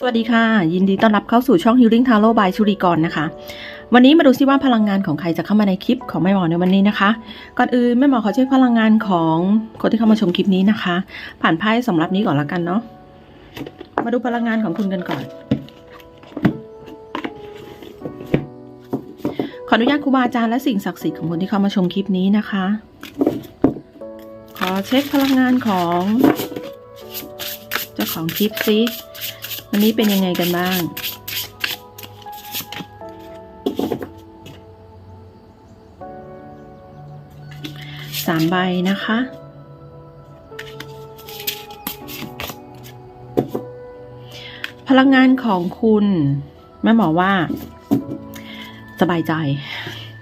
สวัสดีค่ะ ยินดีต้อนรับเข้าสู่ช่อง Healing Tarot by ชุริกรนะคะ วันนี้มาดูซิว่าพลังงานของใครจะเข้ามาในคลิปของแม่หมอในวันนี้นะคะ ก่อนอื่นแม่หมอขอเช็คพลังงานของคนที่เข้ามาชมคลิปนี้นะคะ ผ่านไพ่สำหรับนี้ก่อนละกันเนาะมาดูพลังงานของคุณกันก่อน ขออนุญาตครูบาอาจารย์และสิ่งศักดิ์สิทธิ์ของคนที่เข้ามาชมคลิปนี้นะคะ ขอเช็คพลังงานของ เจ้าของคลิปซิ วันนี้เป็นยังไงกันบ้าง สามใบนะคะ พลังงานของคุณแม่หมอว่า สบายใจ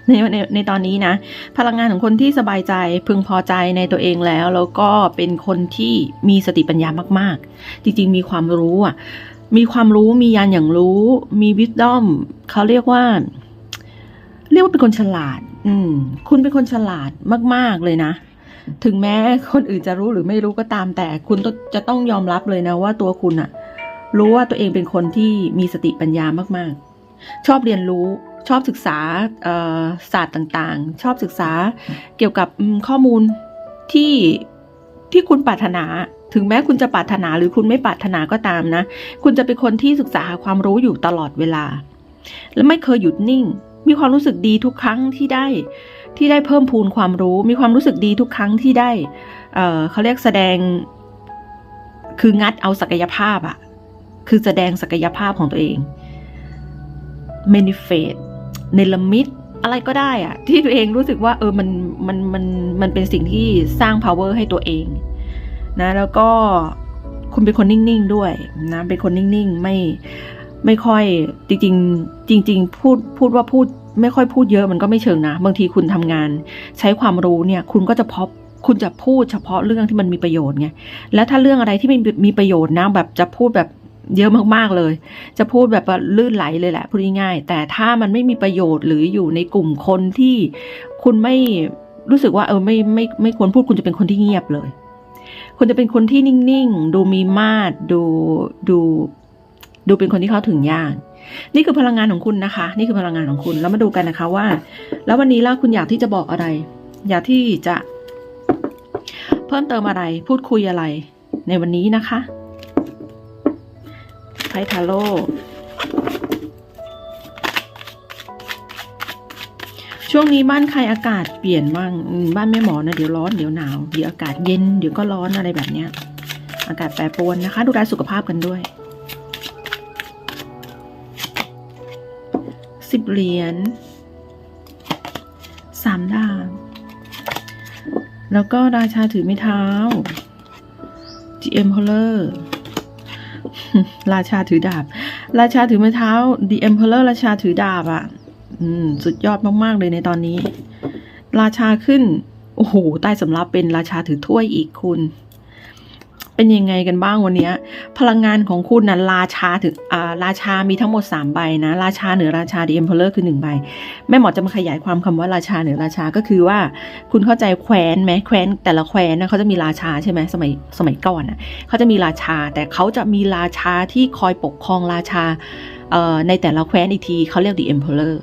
ในในในตอนนี้นะ พลังงานของคนที่สบายใจพึงพอใจในตัวเองแล้ว แล้วก็เป็นคนที่มีสติปัญญามาก ๆ จริง ๆ มีความรู้อะ มีความรู้มียานอย่างรู้ มีวิ s ดอมเขาเรียกว่า เรียกว่าเป็นคนฉลาด อืม คุณเป็นคนฉลาดมาก ๆ เลยนะ ถึงแม้คนอื่นจะรู้หรือไม่รู้ก็ตาม แต่คุณต้องจะต้องยอมรับเลยนะว่าตัวคุณอะรู้ว่าตัวเองเป็นคนที่มีสติปัญญามาก ๆ ชอบเรียนรู้ชอบศึกษาศาสตร์ต่างๆ ชอบศึกษาเกี่ยวกับข้อมูลที่ที่คุณปรารถนา ถึงแม้คุณจะปรารถนาหรือคุณไม่ปรารถนาก็ตามนะ คุณจะเป็นคนที่ศึกษาหาความรู้อยู่ตลอดเวลา และไม่เคยหยุดนิ่ง มีความรู้สึกดีทุกครั้งที่ได้ ที่ได้เพิ่มพูนความรู้ มีความรู้สึกดีทุกครั้งที่ได้เออเขาเรียกแสดง คืองัดเอาศักยภาพอะคือแสดงศักยภาพของตัวเอง manifest เนลมิตอะไรก็ได้อะที่ตัวเองรู้สึกว่าเออมันมันมันมันเป็นสิ่งที่สร้าง power ให้ตัวเอง นะแล้วก็คุณเป็นคนนิ่งๆด้วยนะเป็นคนนิ่งๆไม่ไม่ค่อยจริงๆจริงๆพูดพูดว่าพูดไม่ค่อยพูดเยอะมันก็ไม่เชิงนะ บางทีคุณทำงาน ใช้ความรู้เนี่ย คุณก็จะพบคุณจะพูดเฉพาะเรื่องที่มันมีประโยชน์ไงแล้วถ้าเรื่องอะไรที่มันมีประโยชน์นะแบบจะพูดแบบเยอะมากๆเลย จะพูดแบบลื่นไหลเลยแหละพูดง่ายๆแต่ถ้ามันไม่มีประโยชน์หรืออยู่ในกลุ่มคนที่คุณไม่รู้สึกว่าเออไม่ไม่ไม่ควรพูดคุณจะเป็นคนที่เงียบเลย คุณจะเป็นคนที่นิ่งๆ ดูมีมาดดูดูดูเป็นคนที่เข้าถึงยาก นี่คือพลังงานของคุณนะคะ นี่คือพลังงานของคุณ แล้วมาดูกันนะคะว่า แล้ววันนี้ล่ะคุณอยากที่จะบอกอะไร อยากที่จะ เพิ่มเติมอะไร พูดคุยอะไร ในวันนี้นะคะไพ่ทาโร่ ช่วงนี้บ้านใครอากาศเปลี่ยนบ้างบ้านแม่หมอนะเดี๋ยวร้อนเดี๋ยวหนาวเดี๋ยวอากาศเย็นเดี๋ยวก็ร้อนอะไรแบบเนี้ย อากาศแปรปรวนนะคะ ดูแลสุขภาพกันด้วยสิบเหรียญสามดาบแล้วก็ราชาถือไม้เท้า The Emperor ราชาถือดาบ ราชาถือไม้เท้า The Emperor ราชาถือดาบอะ่ะ อืม สุดยอดมากๆเลยในตอนนี้ ราชาขึ้น โอ้โห ใต้สำรับเป็นราชาถือถ้วยอีกคุณ เป็นยังไงกันบ้างวันนี้พลังงานของคุณนะราชาถึงอ่าราชามีทั้งหมด 3 ใบนะ ราชาเหนือราชา The Emperor คือ 1 ใบ แม่หมอจะมาขยายความคำว่าราชาเหนือราชาก็คือว่า คุณเข้าใจแคว้นไหมแคว้นแต่ละแคว้นนะเขาจะมีราชาใช่ไหมสมัยสมัยก่อนนะเขาจะมีราชา แต่เขาจะมีราชาที่คอยปกครองราชาเอ่อในแต่ละแคว้นอีกทีเขาเรียก The Emperor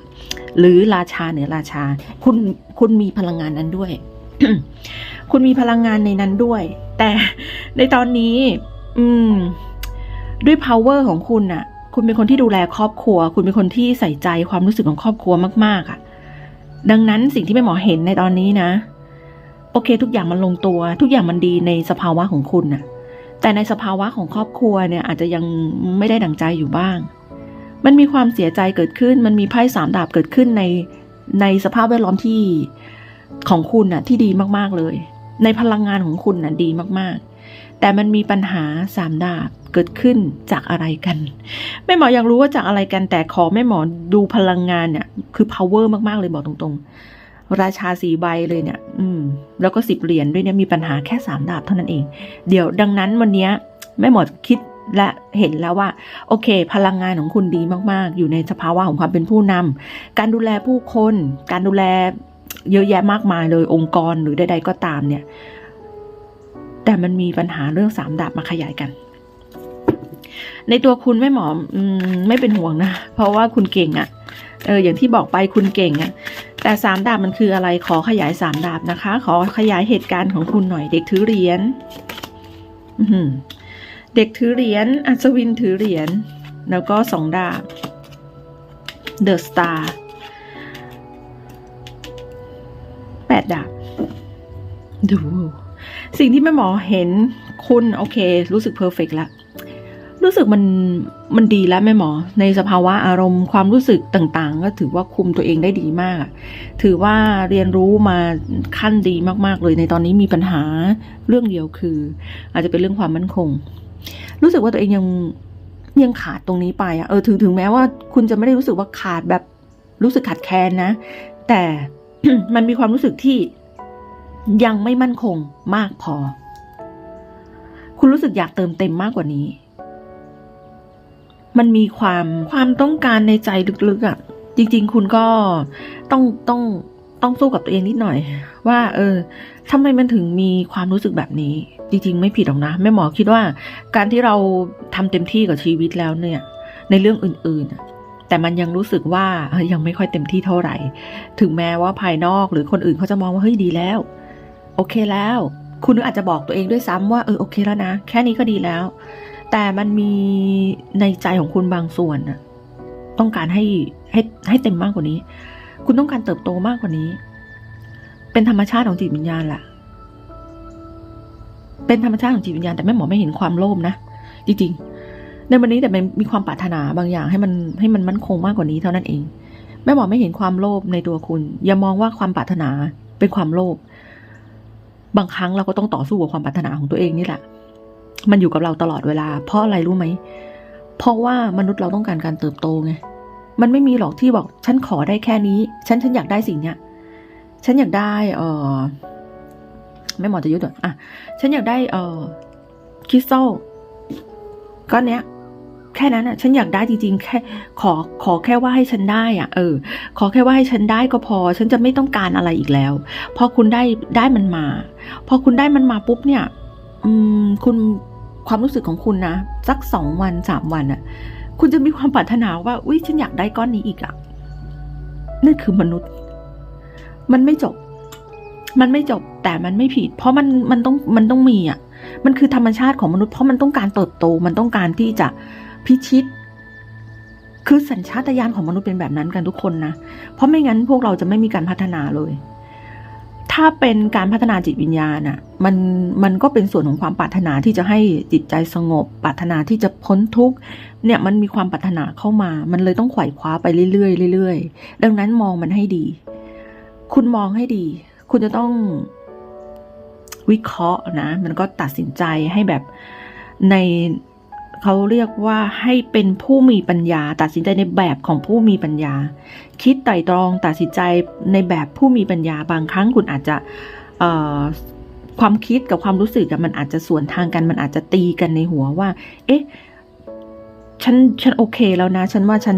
หรือราชาเหนือราชา คุณคุณมีพลังงานนั้นด้วย คุณมีพลังงานในนั้นด้วย แต่ในตอนนี้ อืม ด้วย power ของคุณน่ะคุณเป็นคนที่ดูแลครอบครัว คุณเป็นคนที่ใส่ใจความรู้สึกของครอบครัวมาก ๆอะ่ะดังนั้นสิ่งที่แม่หมอเห็นในตอนนี้นะ โอเค ทุกอย่างมันลงตัว ทุกอย่างมันดีในสภาวะของคุณน่ะแต่ในสภาวะของครอบครัวเนี่ย อาจจะยังไม่ได้ดังใจอยู่บ้าง มันมีความเสียใจเกิดขึ้น มันมีไพ่สามดาบเกิดขึ้นในในสภาพแวดล้อมที่ของคุณน่ะที่ดีมากๆเลย ในพลังงานของคุณน่ะดีมากๆ แต่มันมีปัญหาสามดาบเกิดขึ้นจากอะไรกันแม่หมออยากรู้ว่าจากอะไรกันแต่ขอแม่หมอดูพลังงานเนี่ยคือ power มากๆเลยบอกตรงๆ ราชาสีใบเลยเนี่ย อืม แล้วก็สิบเหรียญด้วยเนี่ยมีปัญหาแค่สามดาบเท่านั้นเอง เดี๋ยวดังนั้นวันนี้แม่หมอคิดและเห็นแล้วว่า โอเค พลังงานของคุณดีมากๆ อยู่ในสภาวะของความเป็นผู้นำการดูแลผู้คน การดูแล เยอะแยะมากมายเลยองค์กรหรือใดๆก็ตามเนี่ย แต่มันมีปัญหาเรื่องสามดาบมาขยายกัน ในตัวคุณแม่หมออมไม่เป็นห่วงนะ เพราะว่าคุณเก่งอะเอออย่างที่บอกไปคุณเก่งอะแต่สามดาบมันคืออะไรขอขยายสามดาบนะคะ ขอขยายเหตุการณ์ของคุณหน่อยเด็กถือเหรียญเด็กถือเหรียญอัศวินถือเหรียญแล้วก็สองดาบเดอะสตาร์ แปดดาบ ดู สิ่งที่แม่หมอเห็นคุณโอเค รู้สึกเพอร์เฟกแล้วรู้สึกมันมันดีแล้วแม่หมอ ในสภาวะอารมณ์ความรู้สึกต่างๆ ก็ถือว่าคุมตัวเองได้ดีมากถือว่าเรียนรู้มาขั้นดีมากๆ เลยในตอนนี้มีปัญหาเรื่องเดียวคือ อาจจะเป็นเรื่องความมั่นคง รู้สึกว่าตัวเองยังยังขาดตรงนี้ไปอะเออถึงถึงแม้ว่าคุณจะไม่ได้รู้สึกว่าขาดแบบรู้สึกขาดแคลนนะ แต่ มันมีความรู้สึกที่ยังไม่มั่นคงมากพอ คุณรู้สึกอยากเติมเต็มมากกว่านี้ มันมีความความต้องการในใจลึกๆอะ่ะ จริง ๆ คุณก็ต้องต้องต้องสู้กับตัวเองนิดหน่อย ว่า เออทำไมมันถึงมีความรู้สึกแบบนี้ จริง ๆ ไม่ผิดหรอกนะแม่หมอคิดว่า การที่เราทำเต็มที่กับชีวิตแล้วเนี่ย ในเรื่องอื่น ๆ แต่มันยังรู้สึกว่ายังไม่ค่อยเต็มที่เท่าไหร่ ถึงแม้ว่าภายนอกหรือคนอื่นเขาจะมองว่าเฮ้ยดีแล้ว โอเคแล้ว คุณอาจจะบอกตัวเองด้วยซ้ำว่าเออโอเคแล้วนะ แค่นี้ก็ดีแล้ว แต่มันมีในใจของคุณบางส่วนนะต้องการให้ให้ให้เต็มมากกว่านี้ คุณต้องการเติบโตมากกว่านี้ เป็นธรรมชาติของจิตวิญญาณแหละเป็นธรรมชาติของจิตวิญญาณแต่แม่หมอไม่เห็นความโลภนะจริงๆ ในวันนี้แต่มันมีความปรารถนาบางอย่างให้มันให้มันมั่นคงมากกว่านี้เท่านั้นเอง แม่หมอไม่เห็นความโลภในตัวคุณ อย่ามองว่าความปรารถนาเป็นความโลภบางครั้งเราก็ต้องต่อสู้กับความปรารถนาของตัวเองนี่แหละ มันอยู่กับเราตลอดเวลา เพราะอะไรรู้ไหม เพราะว่ามนุษย์เราต้องการการเติบโตไง มันไม่มีหรอกที่บอก ฉันขอได้แค่นี้ ฉันฉันอยากได้สิ่งเนี้ย ฉันอยากได้ เออไม่หมอจะยุดอะ ฉันอยากได้ เออคริสตัลก้อนเนี้ย แค่นั้นอะ ฉันอยากได้จริงๆ แค่ขอขอแค่ว่าให้ฉันได้อะ เออ ขอแค่ว่าให้ฉันได้ก็พอ ฉันจะไม่ต้องการอะไรอีกแล้ว พอคุณได้ได้มันมา พอคุณได้มันมาปุ๊บเนี่ย อืม คุณความรู้สึกของคุณนะสักสองวันสามวันอะ คุณจะมีความปรารถนาว่าอุ้ยฉันอยากได้ก้อนนี้อีกอะนั่นคือมนุษย์ มันไม่จบ มันไม่จบแต่มันไม่ผิด เพราะมันมันต้องมันต้องมีอะ มันคือธรรมชาติของมนุษย์เพราะมันต้องการเติบโต มันต้องการที่จะ พิชิต คือสัญชาตญาณของมนุษย์เป็นแบบนั้นกันทุกคนนะ เพราะไม่งั้นพวกเราจะไม่มีการพัฒนาเลย ถ้าเป็นการพัฒนาจิตวิญญาณอะมันมันก็เป็นส่วนของความปรารถนาที่จะให้จิตใจสงบ ปรารถนาที่จะพ้นทุกข์เนี่ยมันมีความปรารถนาเข้ามา มันเลยต้องไขว่คว้าไปเรื่อยๆเรื่อยๆดังนั้นมองมันให้ดี คุณมองให้ดี คุณจะต้องวิเคราะห์นะ มันก็ตัดสินใจให้แบบใน เขาเรียกว่าให้เป็นผู้มีปัญญา ตัดสินใจในแบบของผู้มีปัญญา คิดไต่ตรองตัดสินใจในแบบผู้มีปัญญาบางครั้งคุณอาจจะความคิดกับความรู้สึกกับมันอาจจะสวนทางกันมันอาจจะตีกันในหัวว่า เอ๊ะฉันฉันโอเคแล้วนะ ฉันว่าฉัน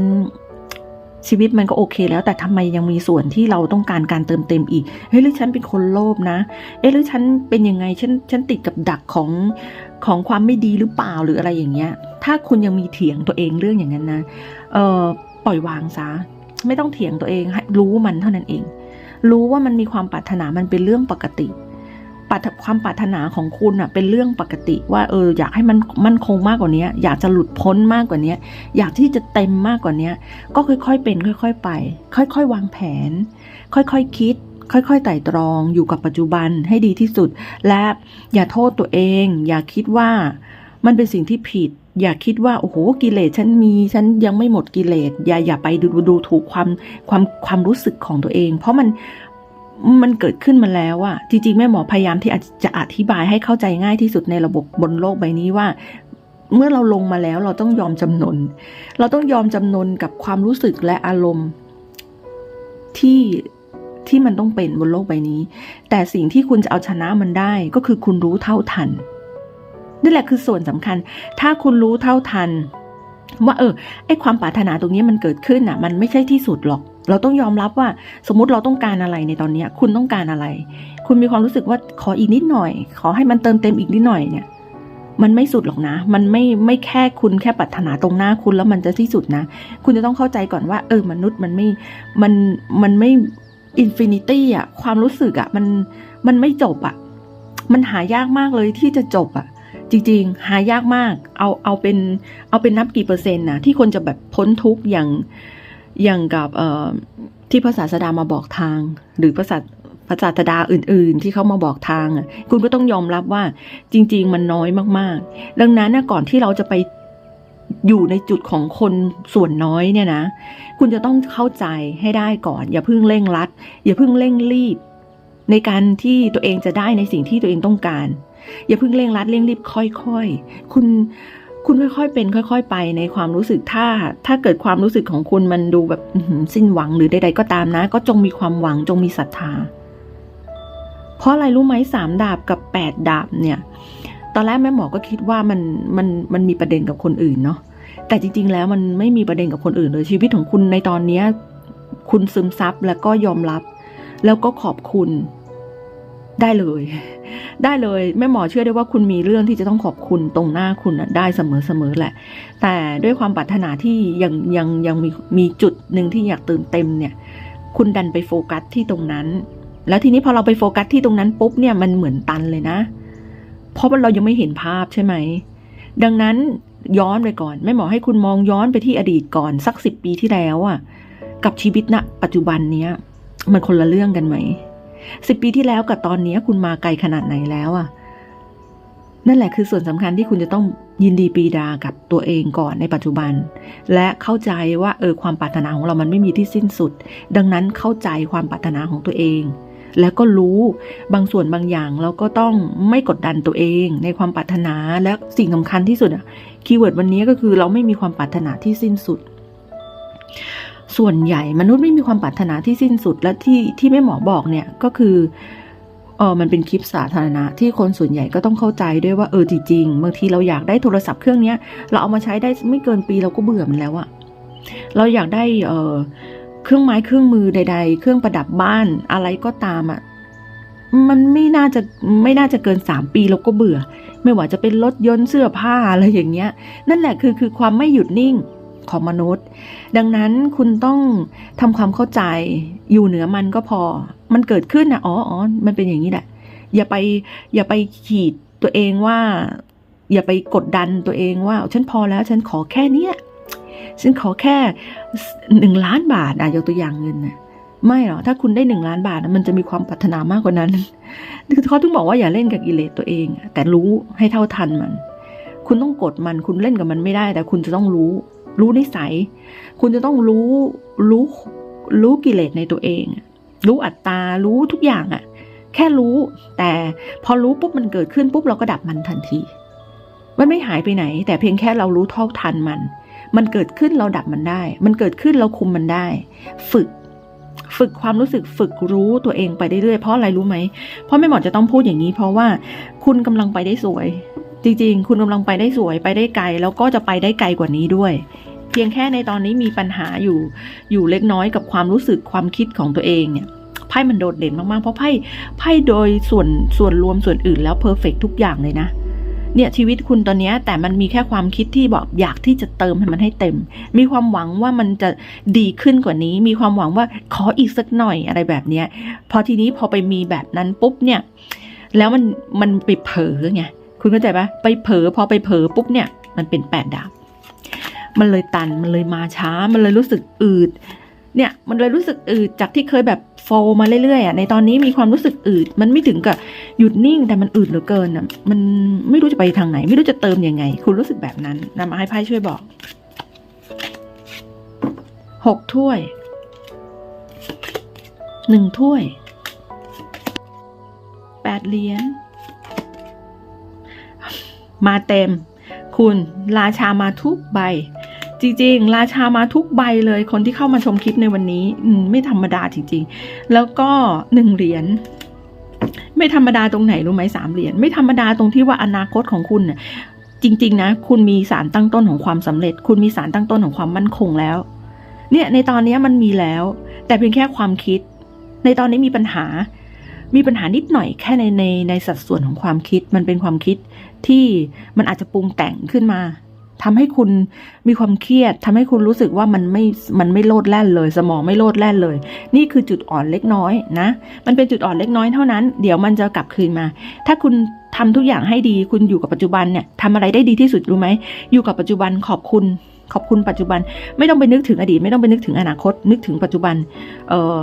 ชีวิตมันก็โอเคแล้ว แต่ทำไมยังมีส่วนที่เราต้องการการเติมเต็มอีกเฮ้ยหรือฉันเป็นคนโลภนะ เอ๊ะหรือฉันเป็นยังไงฉันฉันติดกับดักของของความไม่ดีหรือเปล่าหรืออะไรอย่างเงี้ย ถ้าคุณยังมีเถียงตัวเองเรื่องอย่างนั้นนะเออปล่อยวางซะไม่ต้องเถียงตัวเองรู้มันเท่านั้นเอง รู้ว่ามันมีความปรารถนามันเป็นเรื่องปกติ ความปรารถนาของคุณอะเป็นเรื่องปกติว่าเอออยากให้มันมั่นคงมากกว่านี้อยากจะหลุดพ้นมากกว่านี้อยากที่จะเต็มมากกว่านี้ก็ค่อยๆเป็น ค่อย ๆ ไป ค่อย ๆ วางแผน ค่อยๆคคิด ค่อยๆไต่ตรองอยู่กับปัจจุบันให้ดีที่สุด และอย่าโทษตัวเอง อย่าคิดว่ามันเป็นสิ่งที่ผิด อย่าคิดว่าโอ้โหกิเลสฉันมีฉันยังไม่หมดกิเลสอย่าอย่าไปดูดูถูกความความความรู้สึกของตัวเอง เพราะมัน มันเกิดขึ้นมาแล้วอะจริงๆ แม่หมอพยายามที่จะอธิบายให้เข้าใจง่ายที่สุดในระบบบนโลกใบนี้ว่า เมื่อเราลงมาแล้วเราต้องยอมจำนน เราต้องยอมจำนนกับความรู้สึกและอารมณ์ที่ที่มันต้องเป็นบนโลกใบนี้ แต่สิ่งที่คุณจะเอาชนะมันได้ก็คือคุณรู้เท่าทันนี่แหละคือส่วนสำคัญ ถ้าคุณรู้เท่าทัน ว่าเออไอความปรารถนาตรงนี้มันเกิดขึ้นอะ มันไม่ใช่ที่สุดหรอก เราต้องยอมรับว่าสมมุติเราต้องการอะไรในตอนนี้คุณต้องการอะไร คุณมีความรู้สึกว่าขออีกนิดหน่อย ขอให้มันเติมเต็มอีกนิดหน่อยเนี่ย มันไม่สุดหรอกนะ มันไม่ไม่แค่คุณแค่ปรารถนาตรงหน้าคุณแล้วมันจะที่สุดนะ คุณจะต้องเข้าใจก่อนว่า เออมนุษย์มันไม่มันมันไม่อินฟินิตี้อะความรู้สึกอะมันมันไม่จบอะมันหายากมากเลยที่จะจบอะจริงๆ หายากมาก เอาเอาเป็นเอาเป็นนับกี่เปอร์เซ็นต์นะที่คนจะแบบพ้นทุกข์อย่าง อย่างกับที่พระศาสดามาบอกทาง หรือพระศาสพระศาสดาอื่น ๆ ที่เขามาบอกทางอะคุณก็ต้องยอมรับว่าจริง ๆ มันน้อยมากๆ ดังนั้นก่อนที่เราจะไปอยู่ในจุดของคนส่วนน้อยเนี่ยนะ คุณจะต้องเข้าใจให้ได้ก่อน อย่าเพิ่งเร่งรัด อย่าเพิ่งเร่งรีบ ในการที่ตัวเองจะได้ในสิ่งที่ตัวเองต้องการ อย่าเพิ่งเร่งรัดเร่งรีบค่อย ๆ คุณ คุณค่อยๆ เป็นค่อย ๆ ไปในความรู้สึกถ้า ถ้าเกิดความรู้สึกของคุณมันดูแบบสิ้นหวังหรือใด ๆ ก็ตามนะ ก็จงมีความหวังจงมีศรัทธา เพราะอะไรรู้ไหมสามดาบกับแปดดาบเนี่ย ตอนแรกแม่หมอก็คิดว่ามันมันมันมีประเด็นกับคนอื่นเนาะแต่จริง ๆ แล้วมันไม่มีประเด็นกับคนอื่นเลยชีวิตของคุณในตอนเนี้ยคุณซึมซับแล้วก็ยอมรับ แล้วก็ขอบคุณ ได้เลย ได้เลยแม่หมอเชื่อได้ว่าคุณมีเรื่องที่จะต้องขอบคุณตรงหน้าคุณน่ะได้เสมอๆแหละ แต่ด้วยความปรารถนาที่ยังยังยังมีมีจุดหนึ่งที่อยากเติมเต็มเนี่ย คุณดันไปโฟกัสที่ตรงนั้น แล้วทีนี้พอเราไปโฟกัสที่ตรงนั้นปุ๊บเนี่ยมันเหมือนตันเลยนะ เพราะว่าเรายังไม่เห็นภาพใช่ไหม ดังนั้นย้อนไปก่อนแม่หมอให้คุณมองย้อนไปที่อดีตก่อนสักสิบปีที่แล้วอะกับชีวิตณปัจจุบันเนี้ยมันคนละเรื่องกันไหม สิบปีที่แล้วกับตอนนี้คุณมาไกลขนาดไหนแล้วอะนั่นแหละคือส่วนสำคัญที่คุณจะต้องยินดีปีดากับตัวเองก่อนในปัจจุบัน และเข้าใจว่าเออความปรารถนาของเรามันไม่มีที่สิ้นสุด ดังนั้นเข้าใจความปรารถนาของตัวเอง แล้วก็รู้บางส่วนบางอย่างเราก็ต้องไม่กดดันตัวเองในความปรารถนาและสิ่งสำคัญที่สุดอะคีย์เวิร์ดวันนี้ก็คือเราไม่มีความปรารถนาที่สิ้นสุด ส่วนใหญ่มนุษย์ไม่มีความปรารถนาที่สิ้นสุดและที่ที่แม่หมอบอกเนี่ยก็คือเออมันเป็นคลิปสาธารณะที่คนส่วนใหญ่ก็ต้องเข้าใจด้วยว่าเออจริงๆบางทีเราอยากได้โทรศัพท์เครื่องเนี้ยเราเอามาใช้ได้ไม่เกินปีเราก็เบื่อมันแล้วอะเราอยากได้เออเครื่องไม้เครื่องมือใด ๆ เครื่องประดับบ้านอะไรก็ตามอะมันไม่น่าจะไม่น่าจะเกินสามปีเราก็เบื่อ ไม่ว่าจะเป็นรถยนต์เสื้อผ้าอะไรอย่างเงี้ย นั่นแหละคือคือความไม่หยุดนิ่ง ของมนุษย์ ดังนั้นคุณต้องทำความเข้าใจอยู่เหนือมันก็พอ มันเกิดขึ้นนะอ๋ออ๋อมันเป็นอย่างนี้แหละ อย่าไปอย่าไปขีดตัวเองว่า อย่าไปกดดันตัวเองว่า ฉันพอแล้วฉันขอแค่เนี้ยฉันขอแค่หนึ่งล้านบาทอะยกตัวอย่างเงินนะไม่หรอกถ้าคุณได้หนึ่งล้านบาทนะมันจะมีความปรารถนามากกว่านั้นเขาถึงบอกว่าอย่าเล่นกับกิเลสตัวเอง แต่รู้ให้เท่าทันมัน คุณต้องกดมัน คุณเล่นกับมันไม่ได้ แต่คุณจะต้องรู้ รู้นิสัย คุณจะต้องรู้รู้รู้กิเลสในตัวเอง รู้อัตตา รู้ทุกอย่างอะแค่รู้ แต่พอรู้ปุ๊บมันเกิดขึ้นปุ๊บเราก็ดับมันทันที มันไม่หายไปไหน แต่เพียงแค่เรารู้เท่าทันมัน มันเกิดขึ้นเราดับมันได้ มันเกิดขึ้นเราคุมมันได้ ฝึกฝึกความรู้สึกฝึกรู้ตัวเองไปเรื่อยๆเพราะอะไรรู้ไหม เพราะไม่หมอจะต้องพูดอย่างนี้ เพราะว่าคุณกำลังไปได้สวย จริงๆ คุณกำลังไปได้สวยไปได้ไกล แล้วก็จะไปได้ไกลกว่านี้ด้วย พียงแค่ในตอนนี้มีปัญหาอยู่อยู่เล็กน้อยกับความรู้สึกความคิดของตัวเองเนี่ยไพ่มันโดดเด่นมากๆ เพราะไพ่ไพ่โดยส่วนส่วนรวมส่วนอื่นแล้วเพอร์เฟกทุกอย่างเลยนะเนี่ยชีวิตคุณตอนนี้แต่มันมีแค่ความคิดที่บอกอยากที่จะเติมให้มันให้เต็ม มีความหวังว่ามันจะดีขึ้นกว่านี้ มีความหวังว่าขออีกสักหน่อยอะไรแบบเนี้ยพอทีนี้พอไปมีแบบนั้นปุ๊บเนี่ย แล้วมันมันไปเผลอไงคุณเข้าใจปะไปเผลอพอไปเผลอปุ๊บเนี่ย มันเป็นแปดดาบ มันเลยตันมันเลยมาช้า มันเลยรู้สึกอืด เนี่ยมันเลยรู้สึกอืดจากที่เคยแบบโฟมาเรื่อยๆอะในตอนนี้มีความรู้สึกอืด มันไม่ถึงกับหยุดนิ่งแต่มันอืดเหลือเกินอะมันไม่รู้จะไปทางไหน ไม่รู้จะเติมยังไง คุณรู้สึกแบบนั้นนำมาให้ไพ่ช่วยบอกหกถ้วยหนึ่งถ้วยแปดเหรียญมาเต็ม คุณราชามาทุกใบ จริงๆ ราชามาทุกใบเลยคนที่เข้ามาชมคลิปในวันนี้ไม่ธรรมดาจริงๆ แล้วก็หนึ่งเหรียญไม่ธรรมดาตรงไหนรู้ไหมสามเหรียญไม่ธรรมดาตรงที่ว่าอนาคตของคุณน่ะจริง ๆ นะ คุณมีสารตั้งต้นของความสำเร็จ คุณมีสารตั้งต้นของความมั่นคงแล้ว เนี่ยในตอนนี้มันมีแล้ว แต่เพียงแค่ความคิด ในตอนนี้มีปัญหา มีปัญหานิดหน่อยแค่ในในในสัดส่วนของความคิดมันเป็นความคิดที่มันอาจจะปรุงแต่งขึ้นมา ทำให้คุณมีความเครียดทำให้คุณรู้สึกว่ามันไม่ มันไม่โลดแล่นเลย สมองไม่โลดแล่นเลย นี่คือจุดอ่อนเล็กน้อยนะ มันเป็นจุดอ่อนเล็กน้อยเท่านั้น เดี๋ยวมันจะกลับคืนมา ถ้าคุณทำทุกอย่างให้ดี คุณอยู่กับปัจจุบันเนี่ยทำอะไรได้ดีที่สุดรู้ไหม อยู่กับปัจจุบันขอบคุณ ขอบคุณปัจจุบัน ไม่ต้องไปนึกถึงอดีต ไม่ต้องไปนึกถึงอนาคต นึกถึงปัจจุบัน เอ่อ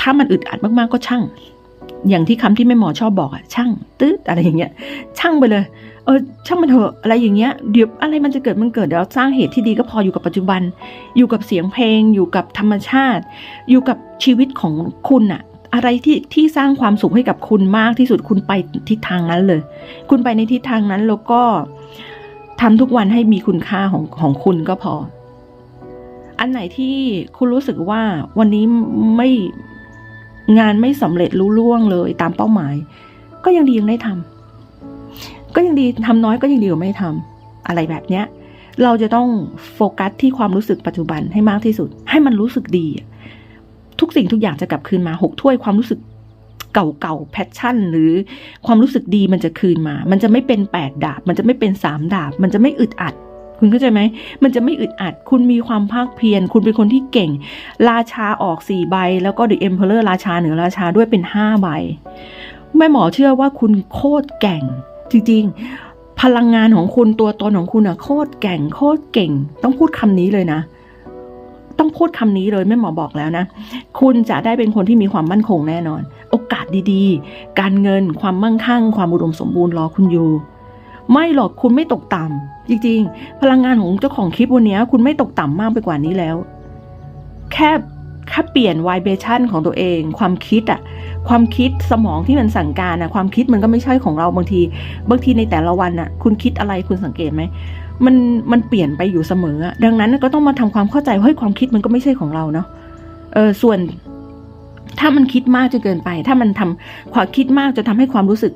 ถ้ามันอึดอัดมากๆก็ช่าง อย่างที่คำที่แม่หมอชอบบอกอะช่าง ตืดอะไรอย่างเงี้ย ช่างไปเลย เออช่างมันเถอะอะไรอย่างเงี้ยเดี๋ยวอะไรมันจะเกิดมันเกิดเดี๋ยวเราสร้างเหตุที่ดีก็พออยู่กับปัจจุบัน อยู่กับเสียงเพลง อยู่กับธรรมชาติ อยู่กับชีวิตของคุณอะอะไรที่ที่สร้างความสุขให้กับคุณมากที่สุดคุณไปทิศทางนั้นเลย คุณไปในทิศทางนั้นแล้วก็ทำทุกวันให้มีคุณค่าของของคุณก็พอ อันไหนที่คุณรู้สึกว่าวันนี้ไม่งานไม่สำเร็จรู้ล่วงเลยตามเป้าหมาย ก็ยังดียังได้ทำ ก็ยังดีทำน้อยก็ยังดีกว่าไม่ทำอะไรแบบเนี้ยเราจะต้องโฟกัสที่ความรู้สึกปัจจุบันให้มากที่สุด ให้มันรู้สึกดี ทุกสิ่งทุกอย่างจะกลับคืนมาหกถ้วยความรู้สึกเก่าๆแพชชั่น หรือความรู้สึกดีมันจะคืนมา มันจะไม่เป็นแปดดาบ มันจะไม่เป็นสามดาบ มันจะไม่อึดอัด คุณเข้าใจไหม มันจะไม่อึดอัด คุณมีความภาคเพียร คุณเป็นคนที่เก่ง ราชาออกสี่ใบ แล้วก็ The Emperor ราชาเหนือราชาด้วยเป็นห้าใบ แม่หมอเชื่อว่าคุณโคตรแก่ง จริงๆ พลังงานของคุณตัวตนของคุณอะโคตรแก่งโคตรเก่ง ต้องพูดคำนี้เลยนะ ต้องพูดคำนี้เลยแม่หมอบอกแล้วนะ คุณจะได้เป็นคนที่มีความมั่นคงแน่นอน โอกาสดีๆ การเงินความมั่งคั่ง ความอุดมสมบูรณ์รอคุณอยู่ไม่หรอกคุณไม่ตกต่ำจริงๆ พลังงานของเจ้าของคลิปวันนี้คุณไม่ตกต่ำมากไปกว่านี้แล้ว แค่แค่เปลี่ยน vibration ของตัวเอง ความคิดอะ ความคิดสมองที่มันสั่งการอะความคิดมันก็ไม่ใช่ของเราบางที บางทีในแต่ละวันอะคุณคิดอะไรคุณสังเกตไหมมันมันเปลี่ยนไปอยู่เสมออะดังนั้นก็ต้องมาทำความเข้าใจว่าเฮ้ยความคิดมันก็ไม่ใช่ของเราเนาะเออส่วน ถ้ามันคิดมากจนเกินไป ถ้ามันทำความคิดมากจะทำให้ความรู้สึก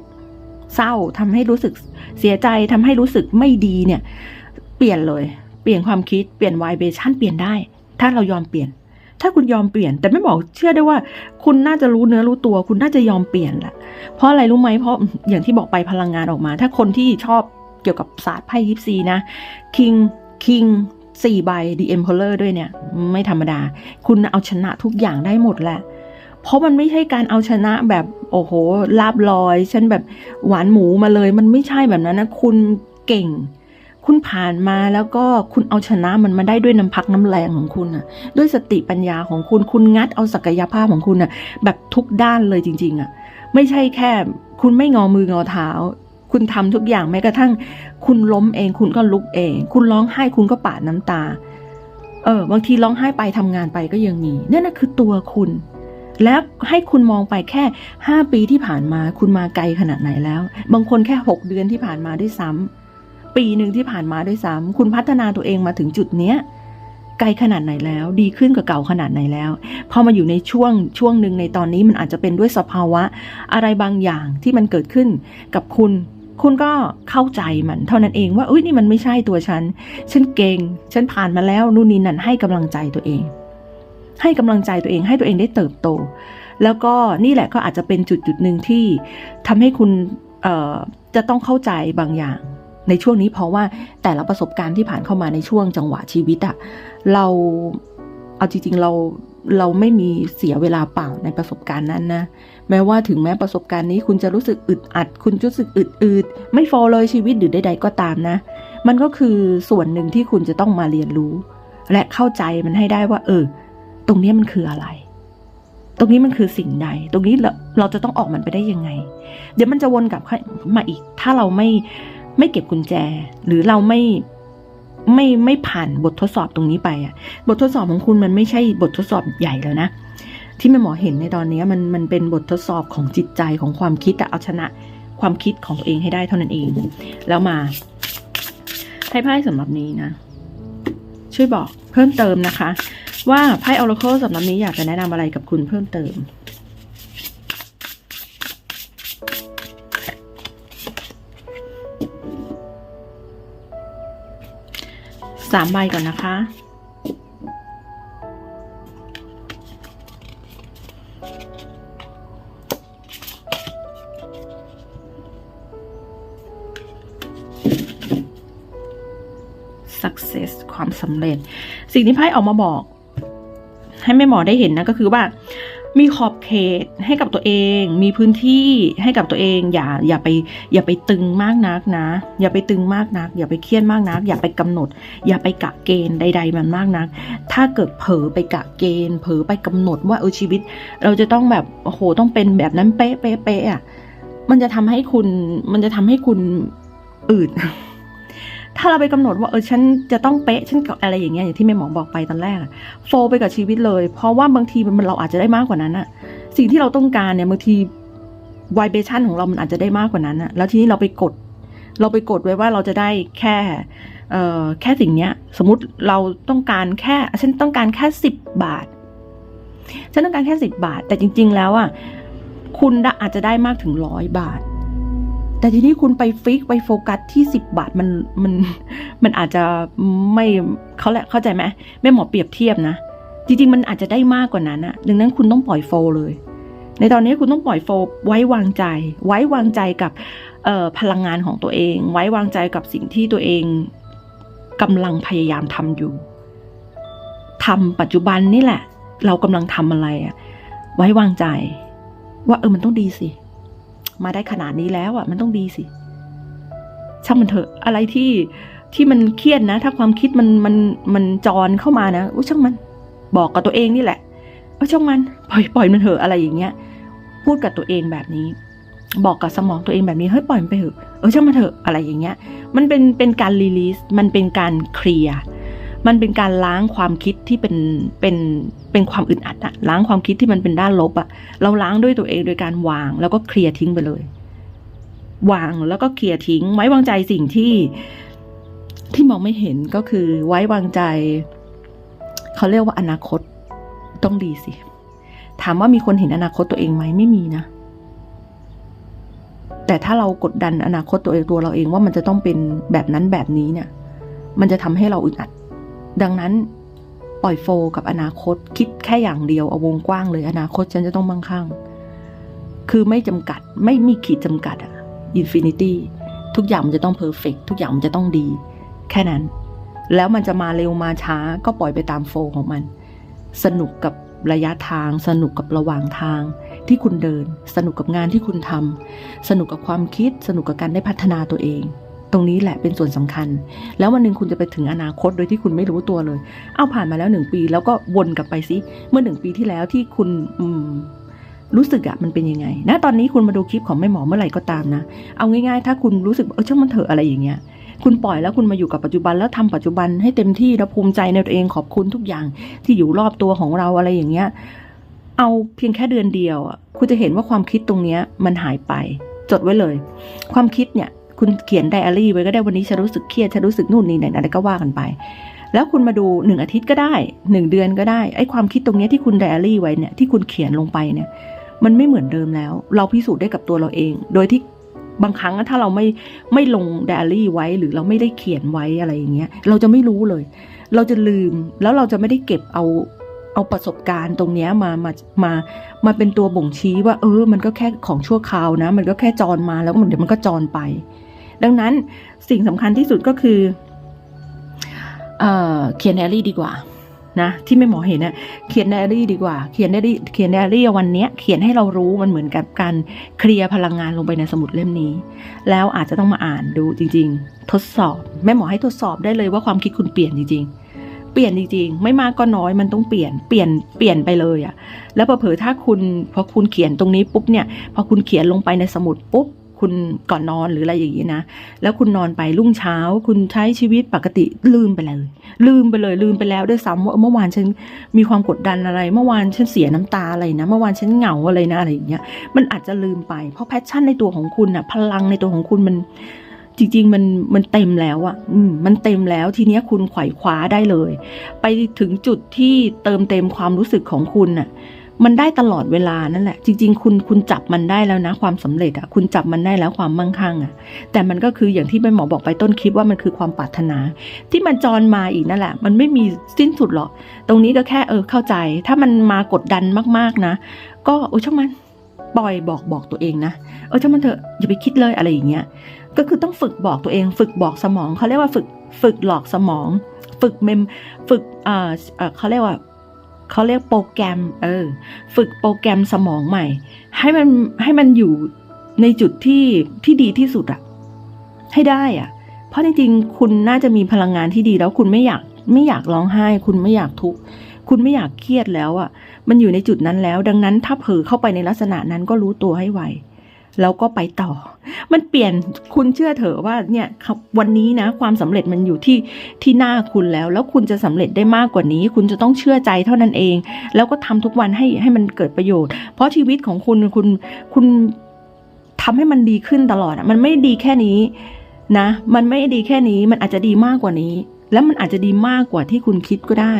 เศร้าทำให้รู้สึกเสียใจทำให้รู้สึกไม่ดีเนี่ย เปลี่ยนเลย เปลี่ยนความคิดเปลี่ยน vibration เปลี่ยนได้ ถ้าเรายอมเปลี่ยน ถ้าคุณยอมเปลี่ยน แต่ไม่บอกเชื่อได้ว่า คุณน่าจะรู้เนื้อรู้ตัว คุณน่าจะยอมเปลี่ยนแหละ เพราะอะไรรู้ไหมเพราะอย่างที่บอกไปพลังงานออกมา ถ้าคนที่ชอบเกี่ยวกับศาสตร์ไพ่ยิปซีนะ king king สี่ใบ the emperor ด้วยเนี่ย ไม่ธรรมดา คุณเอาชนะทุกอย่างได้หมดแหละ เพราะมันไม่ใช่การเอาชนะแบบโอ้โหลาบลอยฉันแบบหวานหมูมาเลย มันไม่ใช่แบบนั้นนะคุณเก่ง คุณผ่านมาแล้วก็คุณเอาชนะมันมาได้ด้วยน้ำพักน้ำแรงของคุณน่ะด้วยสติปัญญาของคุณคุณงัดเอาศักยภาพของคุณน่ะแบบทุกด้านเลยจริง ๆอะไม่ใช่แค่ คุณไม่งอมืองอเท้า คุณทำทุกอย่างแม้กระทั่ง คุณล้มเองคุณก็ลุกเอง คุณร้องไห้คุณก็ปาดน้ำตา เออบางทีร้องไห้ไปทำงานไปก็ยังมีนั่นน่ะคือตัวคุณ แล้วให้คุณมองไปแค่ 5 ปีที่ผ่านมา คุณมาไกลขนาดไหนแล้ว บางคนแค่ 6 เดือนที่ผ่านมาด้วยซ้ำ ปีหนึ่งที่ผ่านมาด้วยซ้ำคุณพัฒนาตัวเองมาถึงจุดเนี้ยไกลขนาดไหนแล้ว ดีขึ้นกว่าเก่าขนาดไหนแล้วพอมาอยู่ในช่วงช่วงหนึ่งในตอนนี้มันอาจจะเป็นด้วยสภาวะ อะไรบางอย่างที่มันเกิดขึ้นกับคุณ คุณก็เข้าใจมัน เท่านั้นเองว่าเอ้ยนี่มันไม่ใช่ตัวฉัน ฉันเก่ง ฉันผ่านมาแล้วนู่นนี่นั่นให้กำลังใจตัวเอง ให้กำลังใจตัวเองให้ตัวเองได้เติบโต แล้วก็นี่แหละก็อาจจะเป็นจุดจุดหนึ่งที่ทำให้คุณจะต้องเข้าใจบางอย่าง ในช่วงนี้เพราะว่าแต่ละประสบการณ์ที่ผ่านเข้ามาในช่วงจังหวะชีวิตอะเราเอาจริงๆเราเราไม่มีเสียเวลาเปล่าในประสบการณ์นั้นนะ แม้ว่าถึงแม้ประสบการณ์นี้ คุณจะรู้สึกอึดอัด คุณรู้สึกอึดอึดไม่ฟอเลยชีวิตหรือใดๆก็ตามนะ มันก็คือส่วนหนึ่งที่คุณจะต้องมาเรียนรู้ และเข้าใจมันให้ได้ว่า เออ ตรงนี้มันคืออะไร ตรงนี้มันคือสิ่งใด ตรงนี้เราเราจะต้องออกมันไปได้ยังไง เดี๋ยวมันจะวนกลับมาอีก ถ้าเราไม่ ไม่เก็บกุญแจ หรือเราไม่ไม่ไม่ผ่านบททดสอบตรงนี้ไปอะบททดสอบของคุณมันไม่ใช่บททดสอบใหญ่แล้วนะที่แม่หมอเห็นในตอนนี้มันมันเป็นบททดสอบของจิตใจของความคิดอะเอาชนะความคิดของตัวเองให้ได้เท่านั้นเอง แล้วมาให้ไพ่สำหรับนี้นะ ช่วยบอกเพิ่มเติมนะคะ ว่าไพ่ Oracle สำหรับนี้อยากจะแนะนำอะไรกับคุณเพิ่มเติม สามใบก่อนนะคะ success ความสำเร็จ สิ่งที่ไพ่ออกมาบอก ให้แม่หมอได้เห็นนะก็คือว่า มีขอบเขตให้กับตัวเอง มีพื้นที่ให้กับตัวเอง อย่าอย่าไปอย่าไปตึงมากนักนะ อย่าไปตึงมากนัก อย่าไปเครียดมากนัก อย่าไปกำหนด อย่าไปกะเกณฑ์ใด ๆ มันมากนัก ถ้าเกิดเผลอไปกะเกณฑ์เผลอไปกำหนดว่าเออชีวิต เราจะต้องแบบโอ้โหต้องเป็นแบบนั้นเป๊ะเป๊ะเป๊ะอะมันจะทำให้คุณมันจะทำให้คุณอืด ถ้าเราไปกำหนดว่าเออฉันจะต้องเป๊ะฉันกับอะไรอย่างเงี้ยอย่างที่แม่หมอบอกไปตอนแรกโฟไปกับชีวิตเลย เพราะว่าบางทีมันเราอาจจะได้มากกว่านั้นอะสิ่งที่เราต้องการเนี่ยบางทีวายเบชันของเรามันอาจจะได้มากกว่านั้นอะแล้วทีนี้เราไปกด เราไปกดไว้ว่าเราจะได้แค่เอ่อแค่สิ่งเนี้ย สมมติเราต้องการแค่ฉันต้องการแค่สิบบาท ฉันต้องการแค่สิบบาท แต่จริง ๆ แล้วอะคุณอาจจะได้มากถึงร้อยบาท แต่ทีนี้คุณไปฟิกไปโฟกัสที่สิบบาทมันมันมันอาจจะไม่เขาแหละเข้าใจไหมแม่เหมอเปรียบเทียบนะ จริงๆ มันอาจจะได้มากกว่านั้นอะดังนั้นคุณต้องปล่อยโฟเลย ในตอนนี้คุณต้องปล่อยโฟไว้วางใจ ไว้วางใจกับพลังงานของตัวเอง ไว้วางใจกับสิ่งที่ตัวเองกำลังพยายามทำอยู่ทำปัจจุบันนี่แหละ เรากำลังทำอะไรอะไว้วางใจ ว่าเออมันต้องดีสิ มาได้ขนาดนี้แล้วอะ มันต้องดีสิ ช่างมันเถอะ อะไรที่ที่มันเครียดนะ ถ้าความคิดมันมันมันจรเข้ามานะอุ้ช่างมัน บอกกับตัวเองนี่แหละเออช่างมันปล่อยปล่อยมันเถอะอะไรอย่างเงี้ย พูดกับตัวเองแบบนี้ บอกกับสมองตัวเองแบบนี้เฮ้ยปล่อยมันไปเถอะเออช่างมันเถอะอะไรอย่างเงี้ย มันเป็นเป็นการรีลีสมันเป็นการเคลียร์ มันเป็นการล้างความคิดที่เป็นเป็นเป็นความอึดอัดอะล้างความคิดที่มันเป็นด้านลบอะเราล้างด้วยตัวเองโดยการวางแล้วก็เคลียร์ทิ้งไปเลย วางแล้วก็เคลียร์ทิ้ง ไว้วางใจสิ่งที่ที่มองไม่เห็นก็คือไว้วางใจ เขาเรียกว่าอนาคตต้องดีสิ ถามว่ามีคนเห็นอนาคตตัวเองไหมไม่มีนะ แต่ถ้าเรากดดันอนาคตตัวเองตัวเราเองว่ามันจะต้องเป็นแบบนั้นแบบนี้เนี่ย มันจะทำให้เราอึดอัด ดังนั้นปล่อยโฟกับอนาคต คิดแค่อย่างเดียวเอาวงกว้างเลย อนาคตฉันจะต้องมั่งคั่ง คือไม่จำกัดไม่มีขีดจำกัดอะอินฟินิตี้ทุกอย่างมันจะต้องเพอร์เฟกทุกอย่างมันจะต้องดี แค่นั้น แล้วมันจะมาเร็วมาช้าก็ปล่อยไปตามโฟของมัน สนุกกับระยะทาง สนุกกับระหว่างทาง ที่คุณเดิน สนุกกับงานที่คุณทำสนุกกับความคิด สนุกกับการได้พัฒนาตัวเอง รงนี้แหละเป็นส่วนสำคัญ แล้ววันหนึ่งคุณจะไปถึงอนาคตโดยที่คุณไม่รู้ตัวเลย เอาผ่านมาแล้วหนึ่งปี แล้วก็วนกลับไปซิเมื่อหนึ่งปีที่แล้วที่คุณอืมรู้สึกอะมันเป็นยังไงนะตอนนี้คุณมาดูคลิปของแม่หมอเมื่อไหร่ก็ตามนะ เอาง่ายๆ ถ้าคุณรู้สึกเออช่างมันเถอะอะไรอย่างเงี้ยคุณปล่อยแล้วคุณมาอยู่กับปัจจุบันแล้วทำปัจจุบันให้เต็มที่แล้วภูมิใจในตัวเองขอบคุณทุกอย่างที่อยู่รอบตัวของเราอะไรอย่างเงี้ยเอาเพียงแค่เดือนเดียวอะคุณจะเห็นว่าความคิดตรงเนี้ยมันหายไป จดไว้เลย ความคิดเนี่ย คุณเขียนไดอารี่ไว้ก็ได้วันนี้ฉันรู้สึกเครียดฉันรู้สึกนู่นนี่ไหนอะไรก็ว่ากันไป แล้วคุณมาดูหนึ่งอาทิตย์ก็ได้หนึ่งเดือนก็ได้ไอ้ความคิดตรงนี้ที่คุณไดอารี่ไว้เนี่ยที่คุณเขียนลงไปเนี่ย มันไม่เหมือนเดิมแล้ว เราพิสูจน์ได้กับตัวเราเอง โดยที่บางครั้งถ้าเราไม่ไม่ลงไดอารี่ไว้หรือเราไม่ได้เขียนไว้อะไรอย่างเงี้ยเราจะไม่รู้เลย เราจะลืมแล้วเราจะไม่ได้เก็บเอาเอาประสบการณ์ตรงนี้มามามามาเป็นตัวบ่งชี้ว่า เออ มันก็แค่ของชั่วคราวนะ มันก็แค่จรมาแล้วมันเดี๋ยวมันก็จรไป ดังนั้นสิ่งสำคัญที่สุดก็คือเอเขียนไดอารี่ดีกว่านะที่ไม่หมอเห็นนะเขียนไดอารี่ดีกว่า เขียนไดอารี่เขียนไดอารี่วันเนี้ยเขียนให้เรารู้มันเหมือนกับการเคลียร์พลังงานลงไปในสมุดเล่มนี้ แล้วอาจจะต้องมาอ่านดูจริง ๆ ทดสอบแม่หมอให้ทดสอบได้เลยว่าความคิดคุณเปลี่ยนจริง ๆเปลี่ยนจริงๆ ไม่มากก็น้อยมันต้องเปลี่ยนเปลี่ยนเปลี่ยนไปเลยอะแล้วเผอถ้าคุณพอคุณเขียนตรงนี้ปุ๊บเนี่ย พอคุณเขียนลงไปในสมุดปุ๊บ คุณก่อนนอนหรืออะไรอย่างนี้นะ แล้วคุณนอนไปรุ่งเช้า คุณใช้ชีวิตปกติลืมไปเลย ลืมไปเลยลืมไปแล้วด้วยซ้ำว่าเมื่อวานฉันมีความกดดันอะไร เมื่อวานฉันเสียน้ำตาอะไรนะ เมื่อวานฉันเหงาอะไรนะอะไรอย่างเงี้ย มันอาจจะลืมไป เพราะแพชชั่นในตัวของคุณอะพลังในตัวของคุณมันจริงๆ มันมันเต็มแล้วอะอืม มันเต็มแล้วทีเนี้ยคุณไขว่คว้าได้เลย ไปถึงจุดที่เติมเต็มความรู้สึกของคุณน่ะ มันได้ตลอดเวลานั่นแหละ จริง ๆ คุณคุณจับมันได้แล้วนะ ความสำเร็จอะคุณจับมันได้แล้วความมั่งคั่งอะแต่มันก็คืออย่างที่แม่หมอบอกไปต้นคลิปว่ามันคือความปรารถนา ที่มันจรมาอีกนั่นแหละ มันไม่มีสิ้นสุดหรอก ตรงนี้ก็แค่เออเข้าใจ ถ้ามันมากดดันมากๆนะ ก็โอ้ช่างมันปล่อยบอกบอกตัวเองนะ เออช่างมันเถอะอย่าไปคิดเลยอะไรอย่างเงี้ยก็คือต้องฝึกบอกตัวเอง ฝึกบอกสมองเขาเรียกว่าฝึกฝึกหลอกสมอง ฝึกเมมฝึกอ่อเอ่อเขาเรียกว่า เขาเรียกโปรแกรม เออ ฝึกโปรแกรมสมองใหม่ ให้มันให้มันอยู่ในจุดที่ที่ดีที่สุดอะให้ได้อะเพราะจริงๆคุณน่าจะมีพลังงานที่ดีแล้วคุณไม่อยากไม่อยากร้องไห้ คุณไม่อยากทุกข์คุณไม่อยากเครียดแล้วอะมันอยู่ในจุดนั้นแล้ว ดังนั้นถ้าเผลอเข้าไปในลักษณะนั้นก็รู้ตัวให้ไว แล้วก็ไปต่อ มันเปลี่ยนคุณเชื่อเถอะว่าเนี่ยครับวันนี้นะ ความสำเร็จมันอยู่ที่ที่หน้าคุณแล้ว แล้วคุณจะสำเร็จได้มากกว่านี้ คุณจะต้องเชื่อใจเท่านั้นเอง แล้วก็ทำทุกวันให้ให้มันเกิดประโยชน์ เพราะชีวิตของคุณคุณคุณทำให้มันดีขึ้นตลอดอะมันไม่ดีแค่นี้นะ มันไม่ดีแค่นี้มันอาจจะดีมากกว่านี้ แล้วมันอาจจะดีมากกว่าที่คุณคิดก็ได้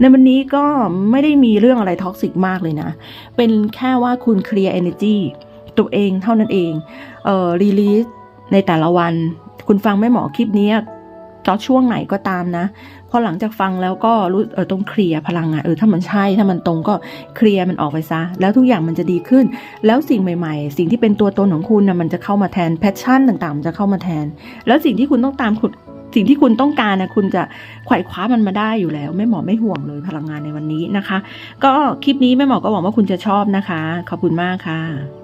ในวันนี้ก็ไม่ได้มีเรื่องอะไรท็อกซิกมากเลยนะ เป็นแค่ว่าคุณเคลียร์ energy ตัวเองเท่านั้นเองเอ่อรีลีสในแต่ละวัน คุณฟังแม่หมอคลิปนี้ตอนช่วงไหนก็ตามนะพอหลังจากฟังแล้วก็รู้เออต้องเคลียร์พลังงานเออถ้ามันใช่ถ้ามันตรงก็เคลียร์มันออกไปซะ แล้วทุกอย่างมันจะดีขึ้น แล้วสิ่งใหม่ ๆ สิ่งที่เป็นตัวตนของคุณนะมันจะเข้ามาแทนแพชชั่นต่างๆมันจะเข้ามาแทน แล้วสิ่งที่คุณต้องตามคุณสิ่งที่คุณต้องการนะคุณจะไขว่คว้ามันมาได้อยู่แล้วแม่หมอไม่ห่วงเลยพลังงานในวันนี้นะคะ ก็คลิปนี้แม่หมอก็หวังว่าคุณจะชอบนะคะ ขอบคุณมากค่ะ